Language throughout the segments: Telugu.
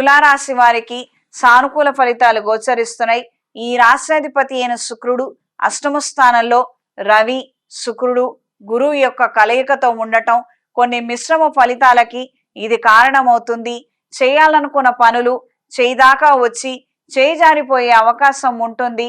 తులారాశి వారికి సానుకూల ఫలితాలు గోచరిస్తున్నాయి. ఈ రాష్ట్రాధిపతి అయిన శుక్రుడు అష్టమ స్థానంలో రవి శుక్రుడు గురువు యొక్క కలయికతో ఉండటం కొన్ని మిశ్రమ ఫలితాలకి ఇది కారణమవుతుంది. చేయాలనుకున్న పనులు చేయిదాకా వచ్చి చేయి జారిపోయే అవకాశం ఉంటుంది.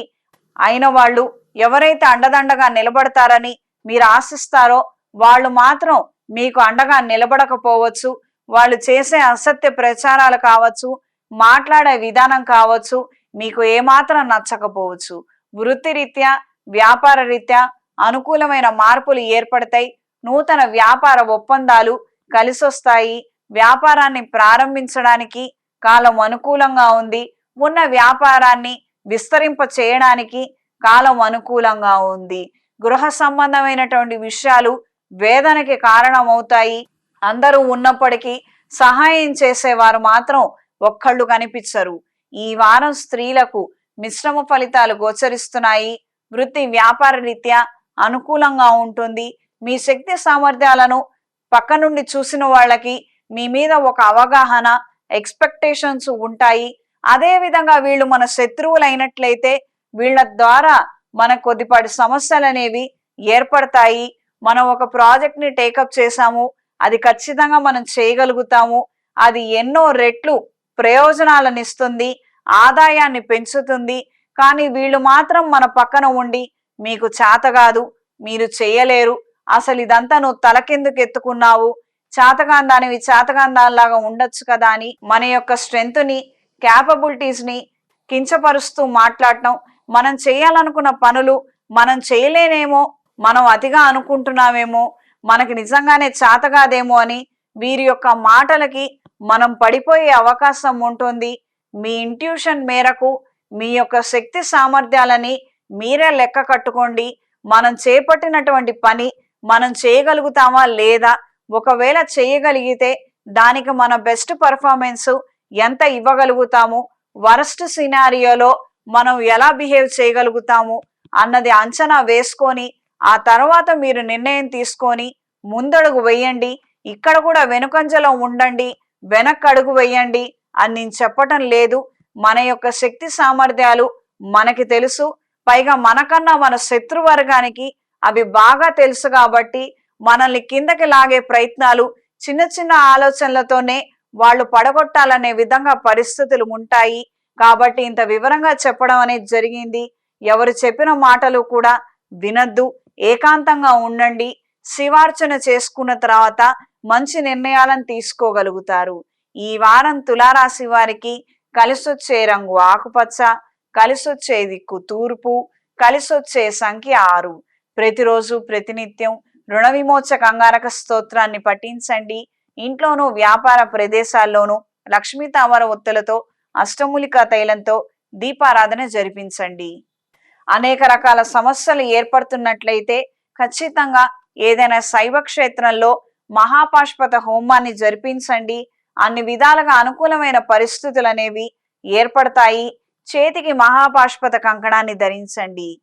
అయిన వాళ్ళు ఎవరైతే అండదండగా నిలబడతారని మీరు ఆశిస్తారో వాళ్ళు మాత్రం మీకు అండగా నిలబడకపోవచ్చు. వాళ్ళు చేసే అసత్య ప్రచారాలు కావచ్చు మాట్లాడే విధానం కావచ్చు మీకు ఏమాత్రం నచ్చకపోవచ్చు. వృత్తిరీత్యా వ్యాపార రీత్యా అనుకూలమైన మార్పులు ఏర్పడతాయి. నూతన వ్యాపార ఒప్పందాలు కలిసొస్తాయి. వ్యాపారాన్ని ప్రారంభించడానికి కాలం అనుకూలంగా ఉంది. ఉన్న వ్యాపారాన్ని విస్తరింప చేయడానికి కాలం అనుకూలంగా ఉంది. గృహ సంబంధమైనటువంటి విషయాలు వేదనకి కారణమవుతాయి. అందరూ ఉన్నప్పటికీ సహాయం చేసేవారు మాత్రం ఒక్కళ్ళు కనిపించరు. ఈ వారం స్త్రీలకు మిశ్రమ ఫలితాలు గోచరిస్తున్నాయి. వృత్తి వ్యాపార రీత్యా అనుకూలంగా ఉంటుంది. మీ శక్తి సామర్థ్యాలను పక్క నుండి చూసిన వాళ్ళకి మీ మీద ఒక అవగాహన ఎక్స్పెక్టేషన్స్ ఉంటాయి. అదే విధంగా వీళ్ళు మన శత్రువులు అయినట్లయితే వీళ్ళ ద్వారా మన కొద్దిపాటి సమస్యలు అనేవి ఏర్పడతాయి. మనం ఒక ప్రాజెక్ట్ని టేకప్ చేసాము అది ఖచ్చితంగా మనం చేయగలుగుతాము. అది ఎన్నో రెట్లు ప్రయోజనాలను ఇస్తుంది ఆదాయాన్ని పెంచుతుంది. కానీ వీళ్ళు మాత్రం మన పక్కన ఉండి మీకు చేత కాదు మీరు చేయలేరు. అసలు ఇదంతా నువ్వు తలకెందుకు ఎత్తుకున్నావు? చేతగాని దానివి ఉండొచ్చు కదా అని మన యొక్క స్ట్రెంగ్త్ని క్యాపబిలిటీస్ని కించపరుస్తూ మాట్లాడటం. మనం చేయాలనుకున్న పనులు మనం చేయలేనేమో మనం అతిగా అనుకుంటున్నామేమో మనకి నిజంగానే చాతగాదేమో అని వీరి యొక్క మాటలకి మనం పడిపోయే అవకాశం ఉంటుంది. మీ ఇంట్యూషన్ మేరకు మీ యొక్క శక్తి సామర్థ్యాలని మీరే లెక్క కట్టుకోండి. మనం చేపట్టినటువంటి పని మనం చేయగలుగుతామా లేదా? ఒకవేళ చేయగలిగితే దానికి మన బెస్ట్ పర్ఫార్మెన్స్ ఎంత ఇవ్వగలుగుతాము? వరస్ట్ సినారియోలో మనం ఎలా బిహేవ్ చేయగలుగుతాము? అన్నది అంచనా వేసుకొని ఆ తర్వాత మీరు నిర్ణయం తీసుకొని ముందడుగు వేయండి ఇక్కడ కూడా వెనుకంజలో ఉండండి వెనక్కి అడుగు వేయండి అని నేను చెప్పటం లేదు. మన యొక్క శక్తి సామర్థ్యాలు మనకి తెలుసు. పైగా మనకన్నా మన శత్రువర్గానికి అవి బాగా తెలుసు కాబట్టి మనల్ని కిందకి లాగే ప్రయత్నాలు చిన్న చిన్న ఆలోచనలతోనే వాళ్ళు పడగొట్టాలనే విధంగా పరిస్థితులు ఉంటాయి. కాబట్టి ఇంత వివరంగా చెప్పడం అనేది జరిగింది. ఎవరు చెప్పిన మాటలు కూడా వినద్దు. ఏకాంతంగా ఉండండి. శివార్చన చేసుకున్న తర్వాత మంచి నిర్ణయాలను తీసుకోగలుగుతారు. ఈ వారం తులారాశి వారికి కలిసొచ్చే రంగు ఆకుపచ్చ కలిసొచ్చే దిక్కు తూర్పు కలిసొచ్చే సంఖ్య ఆరు. ప్రతిరోజు ప్రతినిత్యం రుణ విమోచ అంగారక స్తోత్రాన్ని పఠించండి. ఇంట్లోనూ వ్యాపార ప్రదేశాల్లోనూ లక్ష్మీ తామర ఒత్తులతో అష్టమూలికా తైలంతో దీపారాధన జరిపించండి. అనేక రకాల సమస్యలు ఏర్పడుతున్నట్లయితే ఖచ్చితంగా ఏదైనా శైవ క్షేత్రంలో మహాపాష్పత హోమాన్ని జరిపించండి. అన్ని విధాలుగా అనుకూలమైన పరిస్థితులు అనేవి ఏర్పడతాయి. చేతికి మహాపాష్పత కంకణాన్ని ధరించండి.